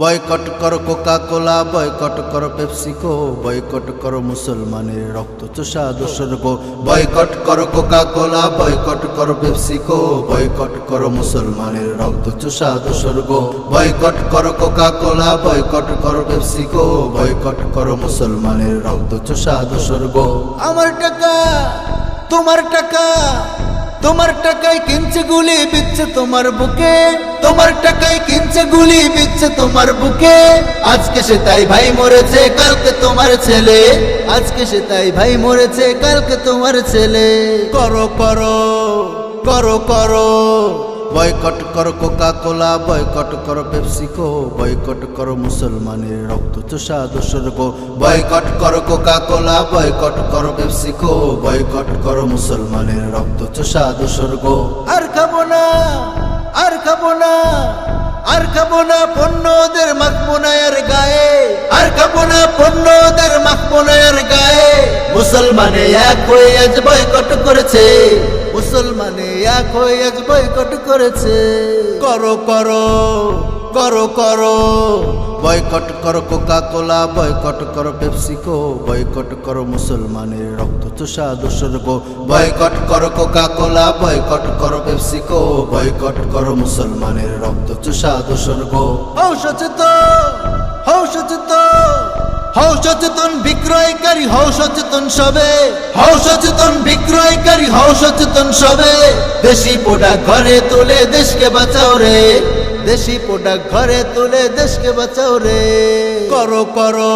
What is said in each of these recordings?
Boycott করো Coca Cola boycott করো PepsiCo, boycott করো মুসলমানের রক্ত চোষা দোসর্গ বয়কট করো কোকা কোলা বয়কট করো পেপসিকো, বয়কট করো মুসলমানের রক্ত চোষা দোসর্গ বয়কট করো কোকা কোলা বয়কট করো পেপসিকো, বয়কট করো মুসলমানের রক্ত চোষা দোসর্গ আমার টাকা, তোমার টাকা তোমার টাকায় কিনছে গুলি বিচ্ছে তোমার বুকে। তোমার টাকায় কিনছে গুলি বিচ্ছে তোমার বুকে। আজকে সে তাই ভাই মরেছে, কালকে তোমার ছেলে। আজকে সে তাই ভাই মরেছে, কালকে তোমার ছেলে। করো করো করো করো। বয়কট করো কোকা কোলা বয়কট করো পেপসিকো, বয়কট করো মুসলমানের রক্ত চোষা দোসর্গ। বয়কট করো কোকা কোলা বয়কট করো পেপসিকো, বয়কট করো মুসলমানের রক্ত চোষা দোসর্গ। আর খাব না, আর খাব না, আর খাব না পণ্য ওদের মাখবো গায়ে। আর খাব না পণ্য ওদের মাখবো গায়ে। মুসলমানে এক হয়ে আজ বয়কট করেছে। মুসলমানে এক হয়ে আজ বয়কট করেছে। করো করো করো করো। বয়কট করো কোকা কোলা বয়কট করো পেপসিকো বয়কট করো মুসলমানের রক্ত চোষা দোসর্গ বয়কট করো কোকা কোলা বয়কট করো পেপসিকো বয়কট করো মুসলমানের রক্ত চোষা দোসর্গ হও সচেতন হও সচেতন। হও সচেতন বিক্রয়কারী, হও সচেতন সবে। হও সচেতন বিক্রয়কারী, হও সচেতন সবে। দেশি প্রোডাক্ট ঘরে তুলে দেশকে বাঁচাও রে। দেশি প্রোডাক্ট ঘরে তুলে দেশকে বাঁচাও রে। করো করো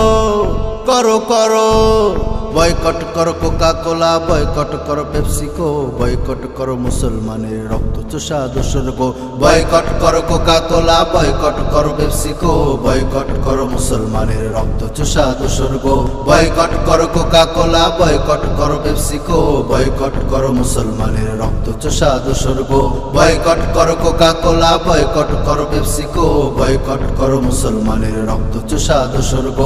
করো করো। বয়কট করো কোকা কোলা বয়কট করো পেপসিকো বয়কট করো মুসলমানের রক্ত চোষা দোসর্গ বয়কট করো কোকা কোলা বয়কট করো পেপসিকো বয়কট করো মুসলমানের রক্ত চোষা দোসর্গ বয়কট করো কোকা কোলা বয়কট করো পেপসিকো বয়কট করো মুসলমানের রক্ত চোষা দোসর্গ বয়কট করো কোকা কোলা বয়কট করো পেপসিকো বয়কট করো মুসলমানের রক্ত চোষা দোসর্গ